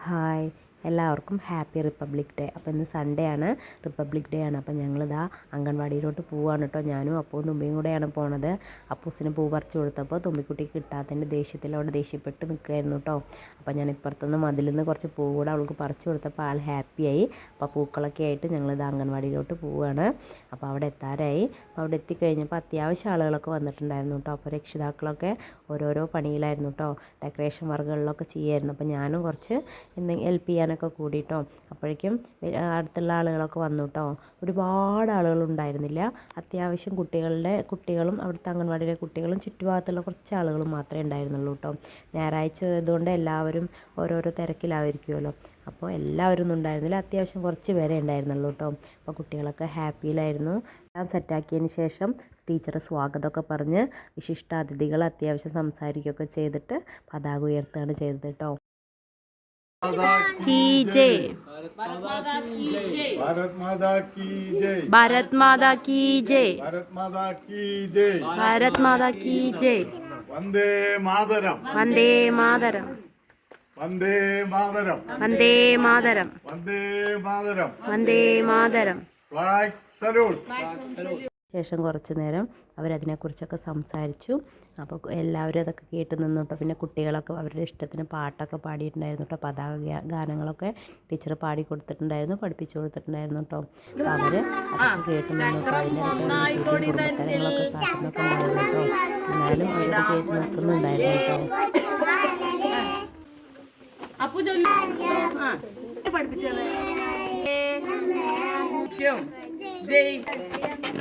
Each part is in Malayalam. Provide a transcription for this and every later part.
Hi. എല്ലാവർക്കും ഹാപ്പി റിപ്പബ്ലിക് ഡേ. അപ്പോൾ ഇന്ന് സൺഡേ ആണ്. റിപ്പബ്ലിക് ഡേ ആണ്. അപ്പോൾ ഞങ്ങളിതാ അംഗൻവാടിയിലോട്ട് പോവാണ് കേട്ടോ ഞാനും അപ്പവും തുമ്പിയും കൂടെയാണ് പോണത്. അപ്പൂസിന് പൂ പറിച്ചു കൊടുത്തപ്പോൾ തുമ്പിക്കുട്ടിക്ക് കിട്ടാത്തതിന്റെ ദേഷ്യത്തിലവിടെ ദേഷ്യപ്പെട്ട് നിൽക്കുകയായിരുന്നു കേട്ടോ അപ്പോൾ ഞാൻ ഇപ്പുറത്തുനിന്ന് മതിൽ നിന്ന് കുറച്ച് പൂ കൂടെ അവൾക്ക് പറിച്ചു കൊടുത്തപ്പോൾ ആൾ ഹാപ്പിയായി അപ്പോൾ പൂക്കളൊക്കെ ആയിട്ട് ഞങ്ങളിത് അംഗൻവാടിയിലോട്ട് പോവുകയാണ് അപ്പോൾ അവിടെ എത്താറായി. അപ്പോൾ അവിടെ എത്തിക്കഴിഞ്ഞപ്പോൾ അത്യാവശ്യം ആളുകളൊക്കെ വന്നിട്ടുണ്ടായിരുന്നു കേട്ടോ അപ്പോൾ രക്ഷിതാക്കളൊക്കെ ഓരോരോ പണിയിലായിരുന്നു കേട്ടോ ഡെക്കറേഷൻ വർക്കുകളിലൊക്കെ ചെയ്യായിരുന്നു. അപ്പോൾ ഞാനും കുറച്ച് എന്തെങ്കിലും ഹെൽപ്പ് ചെയ്യാനൊക്കെ കൂടിയിട്ടോ അപ്പോഴേക്കും അടുത്തുള്ള ആളുകളൊക്കെ വന്നു കേട്ടോ ഒരുപാട് ആളുകൾ ഉണ്ടായിരുന്നില്ല അത്യാവശ്യം കുട്ടികളുടെ കുട്ടികളും അവിടുത്തെ അംഗൻവാടിയിലെ കുട്ടികളും ചുറ്റുഭാഗത്തുള്ള കുറച്ച് ആളുകൾ മാത്രമേ ഉണ്ടായിരുന്നുള്ളൂ കേട്ടോ ഞായറാഴ്ച ആയതുകൊണ്ട് എല്ലാവരും ഓരോരോ തിരക്കിലായിരിക്കുമല്ലോ അപ്പോൾ എല്ലാവരും ഒന്നും ഉണ്ടായിരുന്നില്ല. അത്യാവശ്യം കുറച്ച് പേരെ ഉണ്ടായിരുന്നുള്ളൂ കേട്ടോ അപ്പോൾ കുട്ടികളൊക്കെ ഹാപ്പിയിലായിരുന്നു. എല്ലാം സെറ്റാക്കിയതിന് ശേഷം ടീച്ചർ സ്വാഗതമൊക്കെ പറഞ്ഞ് വിശിഷ്ടാതിഥികൾ അത്യാവശ്യം സംസാരിക്കുകയൊക്കെ ചെയ്തിട്ട് പതാക ഉയർത്തുകയാണ് ചെയ്തത് കേട്ടോ की जय भारत माता की जय भारत माता की जय भारत माता की जय भारत माता की जय वंदे मातरम वन्दे मातरम वंदे मातरम वन्दे मातरम वंदे मातरम वन्दे मातरम फ्लैग सल्यूट ശേഷം കുറച്ച് നേരം അവരതിനെക്കുറിച്ചൊക്കെ സംസാരിച്ചു. അപ്പോൾ എല്ലാവരും അതൊക്കെ കേട്ട് നിന്നു കേട്ടോ പിന്നെ കുട്ടികളൊക്കെ അവരുടെ ഇഷ്ടത്തിന് പാട്ടൊക്കെ പാടിയിട്ടുണ്ടായിരുന്നു കേട്ടോ പതാക ഗാനങ്ങളൊക്കെ ടീച്ചർ പാടി കൊടുത്തിട്ടുണ്ടായിരുന്നു പഠിപ്പിച്ചു കൊടുത്തിട്ടുണ്ടായിരുന്നു കേട്ടോ അവർ അതൊക്കെ കേട്ട് നിന്നു കേട്ടോ എന്നാലും കേട്ട് നിൽക്കുന്നുണ്ടായിരുന്നു കേട്ടോ പൈതൃകത്തിൽ നാടിയതെല്ലാം ഭാരതം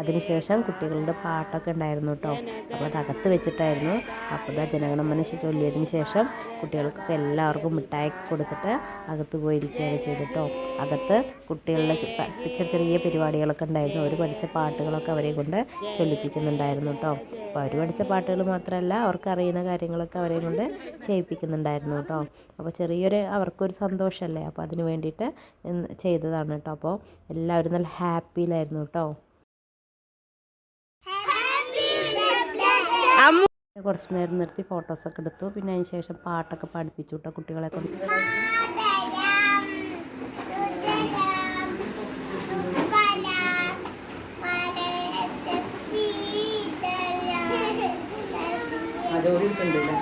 അതിനുശേഷം കുട്ടികളുടെ പാട്ടൊക്കെ ഉണ്ടായിരുന്നു കേട്ടോ അപ്പോൾ അത് അകത്ത് വെച്ചിട്ടായിരുന്നു. അപ്പോൾ ഇതാ ജനഗണമന ചൊല്ലിയതിന് ശേഷം കുട്ടികൾക്കൊക്കെ എല്ലാവർക്കും മിഠായി കൊടുത്തിട്ട് അകത്ത് പോയിരിക്കുകയാണ് ചെയ്തിട്ടോ അകത്ത് കുട്ടികളുടെ ചെറിയ ചെറിയ പരിപാടികളൊക്കെ ഉണ്ടായിരുന്നു. അവർ പഠിച്ച പാട്ടുകളൊക്കെ അവരെ കൊണ്ട് ചൊല്ലിപ്പിക്കുന്നുണ്ടായിരുന്നു കേട്ടോ അപ്പോൾ അവർ പഠിച്ച പാട്ടുകൾ മാത്രമല്ല അവർക്ക് അറിയുന്ന കാര്യങ്ങളൊക്കെ അവരെ കൊണ്ട് ചെയ്യിപ്പിക്കുന്നുണ്ടായിരുന്നു കേട്ടോ. അപ്പോൾ ചെറിയൊരു അവർക്കൊരു സന്തോഷമല്ലേ? അപ്പോൾ അതിന് വേണ്ടിയിട്ട് ചെയ്തതാണ് കേട്ടോ. അപ്പോൾ എല്ലാവരും നല്ല ഹാപ്പിയിലായിരുന്നു കേട്ടോ. കുറച്ച് നേരം നിർത്തി ഫോട്ടോസൊക്കെ എടുത്തു. പിന്നെ അതിന് ശേഷം പാട്ടൊക്കെ പഠിപ്പിച്ചു കേട്ടോ കുട്ടികളെ കൊണ്ട്. ഡോറിയൊക്കെ ഉണ്ട് അല്ലേ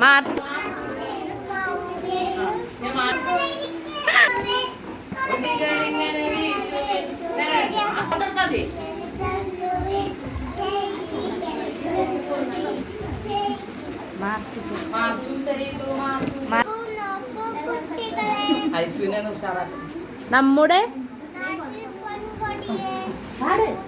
മാർച്ച് നമ്മുടെ നടുക്കായി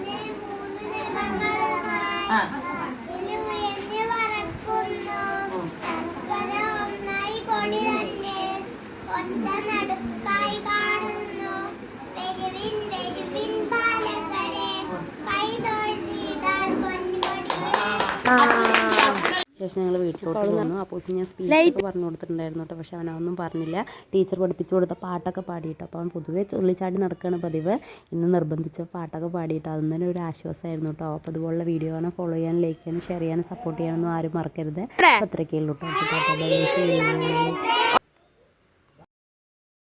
ശേഷം ഞങ്ങൾ വീട്ടിലോട്ട് വന്നു അപ്പോൾ ഞാൻ സ്പീച്ച് പറഞ്ഞു കൊടുത്തിട്ടുണ്ടായിരുന്നു കേട്ടോ. പക്ഷെ അവനൊന്നും പറഞ്ഞില്ല. ടീച്ചർ പഠിപ്പിച്ചു കൊടുത്ത പാട്ടൊക്കെ പാടിയിട്ടോ. അപ്പോൾ അവൻ പൊതുവേ ചുള്ളിച്ചാടി നടക്കുകയാണ് പതിവ്. ഇന്ന് നിർബന്ധിച്ച പാട്ടൊക്കെ പാടിയിട്ടോ. അതും തന്നെ ഒരു ആശ്വാസമായിരുന്നു കേട്ടോ. അപ്പോൾ അതുപോലുള്ള വീഡിയോ കാണാൻ ഫോളോ ചെയ്യാനും ലൈക്ക് ചെയ്യാനും ഷെയർ ചെയ്യാനും സപ്പോർട്ട് ചെയ്യാനൊന്നും ആരും മറക്കരുത്. അത്രയ്ക്കേ അത്രയൊക്കെ ഉള്ളൂ കേട്ടോ.